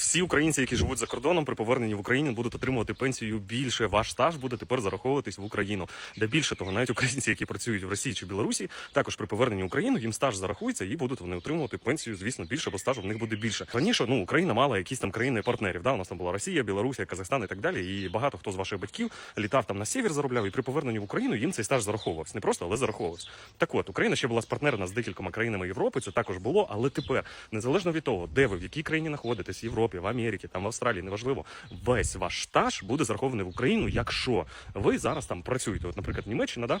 всі українці, які живуть за кордоном, при поверненні в Україну будуть отримувати пенсію більше. Ваш стаж буде тепер зараховуватись в Україну. Де більше того, навіть українці, які працюють в Росії чи Білорусі, також при поверненні в Україну їм стаж зарахується і будуть вони отримувати пенсію, звісно, більше, бо стажу в них буде більше. Раніше ну Україна мала якісь там країни партнерів. Да, у нас там була Росія, Білорусія, Казахстан і так далі. І багато хто з ваших батьків літав там на север, заробляв, і при поверненні в Україну їм цей стаж зараховувався. Не просто, але зараховувався. Так от Україна ще була спартнерна з декількома країнами Європи. Це також було, але тепер, незалежно від того, де ви в якій країні знаходитесь, в Європі, в Америці, там в Австралії, неважливо, весь ваш стаж буде зарахований в Україну, якщо ви зараз там працюєте. От, наприклад, Німеччина, да.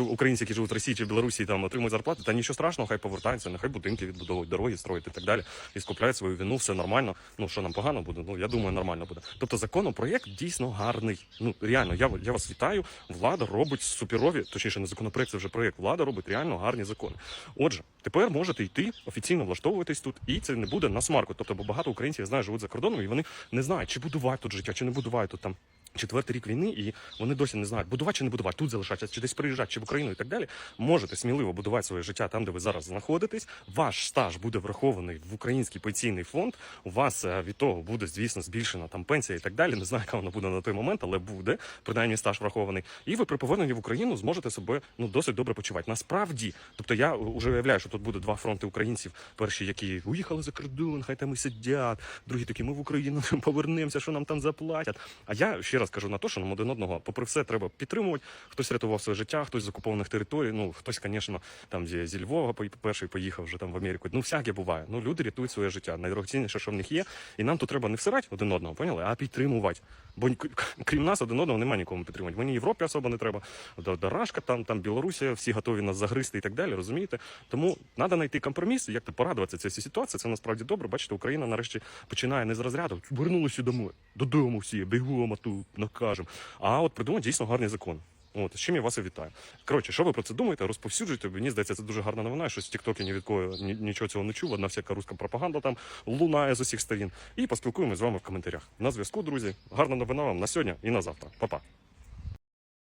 жив, українці, які живуть в Росії чи в Білорусі, там отримують зарплати, та нічого страшного, хай повертаються, нехай будинки відбудовують, дороги строять і так далі. І скупляють свою вину, все нормально. Ну що нам погано буде? Ну я думаю, нормально буде. Тобто законопроект дійсно гарний. Ну реально, я, я вас вітаю. Влада робить суперові, точніше, не законопроект, це вже проєкт. Влада робить реально гарні закони. Отже, тепер можете йти офіційно влаштовуватись тут, і це не буде на смарку. Тобто, бо багато українців я знаю, живуть за кордоном, і вони не знають, чи будувати тут життя, чи не будувати тут там. Четвертий рік війни, і вони досі не знають, будувати чи не будувати, тут залишатися, чи десь приїжджати, чи в Україну і так далі. Можете сміливо будувати своє життя там, де ви зараз знаходитесь. Ваш стаж буде врахований в український пенсійний фонд. У вас е, від того буде, звісно, збільшена там пенсія і так далі. Не знаю, яка вона буде на той момент, але буде принаймні стаж врахований. І ви при поверненні в Україну зможете себе ну досить добре почувати. Насправді, тобто я вже уявляю, що тут буде два фронти українців. Перші, які уїхали за кордон, хай там і сидять. Другі такі, ми в Україну повернемося, що нам там заплатять. А я ще раз кажу на те, що нам один одного, попри все, треба підтримувати. Хтось рятував своє життя, хтось з окупованих територій. Ну хтось, звісно, там зі, зі Львова перший поїхав вже там в Америку. Ну всяке буває. Ну люди рятують своє життя. Найдорогоцінніше, що в них є. І нам тут треба не всирати один одного, поняли, а підтримувати. Бо крім нас один одного немає нікому підтримувати. Мені Європі особо не треба. Дарашка, там, там Білорусія, всі готові нас загризти і так далі. Розумієте? Тому треба знайти компроміс, як то порадуватися цій ситуації. Це насправді добре. Бачите, Україна нарешті починає не з розряду. Вернулися домой, додому всі, бігом, а тут накажемо. А от придумав дійсно гарний закон. От, з чим я вас і вітаю. Коротше, що ви про це думаєте? Розповсюджуйте. Мені здається, це дуже гарна новина. Щось в Тіктокі ні від кого ні- нічого цього не чув. Одна всяка руська пропаганда там лунає з усіх сторін. І поспілкуємось з вами в коментарях. На зв'язку, друзі. Гарна новина вам на сьогодні і на завтра. Па-па.